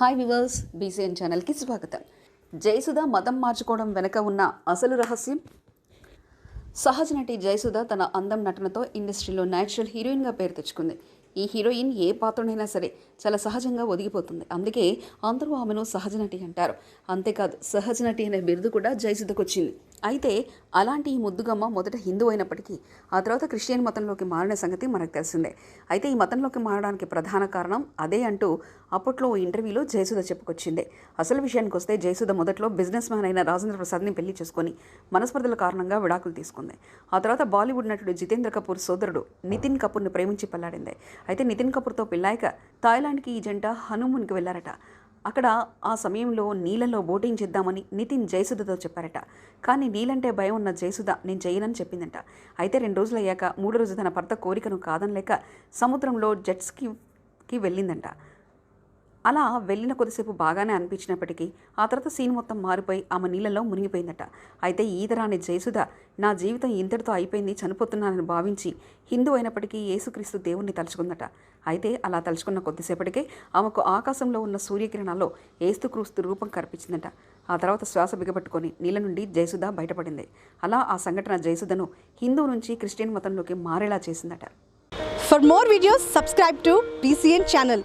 Hi viewers BCN ఛానల్కి స్వాగతం. జయసుధ మతం మార్చుకోవడం వెనుక ఉన్న అసలు రహస్యం? సహజ నటి జయసుధ తన అందం నటనతో ఇండస్ట్రీలో న్యాచురల్ హీరోయిన్గా పేరు తెచ్చుకుంది. ఈ హీరోయిన్ ఏ పాత్రనైనా సరే చాలా సహజంగా ఒదిగిపోతుంది. అందుకే అందరూ ఆమెను సహజ నటి అంటారు. అంతేకాదు సహజ నటి అనే బిరుదు కూడా జయసుధకు వచ్చింది అయితే అలాంటి ఈ ముద్దుగమ్మ మొదట హిందూ అయినప్పటికీ ఆ తర్వాత క్రిస్టియన్ మతంలోకి మారిన సంగతి మనకు తెలిసిందే. అయితే ఈ మతంలోకి మారడానికి ప్రధాన కారణం అదే అంటూ అప్పట్లో ఓ ఇంటర్వ్యూలో జయసుధ చెప్పుకొచ్చింది. అసలు విషయానికి వస్తే జయసుధ మొదట్లో బిజినెస్ మ్యాన్ అయిన రాజేంద్ర ప్రసాద్ని పెళ్ళి చేసుకొని మనస్పర్ధల కారణంగా విడాకులు తీసుకుంది. ఆ తర్వాత బాలీవుడ్ నటుడు జితేంద్ర కపూర్ సోదరుడు నితిన్ కపూర్ని ప్రేమించి పెళ్ళాడింది. అయితే నితిన్ కపూర్తో పెళ్ళాక థాయిలాండ్కి ఈ జంట హనుమూన్కి వెళ్ళారట అక్కడ ఆ సమయంలో నీళ్ళలో బోటింగ్ చేద్దామని నితిన్ జయసుధతో చెప్పారట. కానీ నీళ్ళంటే భయం ఉన్న జయసుధ నేను చేయనని చెప్పిందంట. అయితే రెండు రోజులు అయ్యాక మూడో రోజు తన భర్త కోరికను కాదనలేక సముద్రంలో జెట్స్కి కి వెళ్ళిందంట. అలా వెళ్ళిన కొద్దిసేపు బాగానే అనిపించినప్పటికీ ఆ తర్వాత సీన్ మొత్తం మారిపోయి ఆమె నీళ్ళలో మునిగిపోయిందట. అయితే ఈదరాని జయసుధ నా జీవితం ఇంతటితో అయిపోయింది చనిపోతున్నానని భావించి హిందూ అయినప్పటికీ యేసుక్రీస్తు దేవుణ్ణి తలుచుకుందట. అయితే అలా తలుచుకున్న కొద్దిసేపటికే ఆమెకు ఆకాశంలో ఉన్న సూర్యకిరణాల్లో ఏస్తుక్రీస్తు రూపం కనిపించిందట. ఆ తర్వాత శ్వాస బిగబట్టుకొని నీళ్ళ నుండి జయసుధ బయటపడింది. అలా ఆ సంఘటన జయసుధను హిందూ నుంచి క్రిస్టియన్ మతంలోకి మారేలా చేసిందట. For more videos subscribe to PCN channel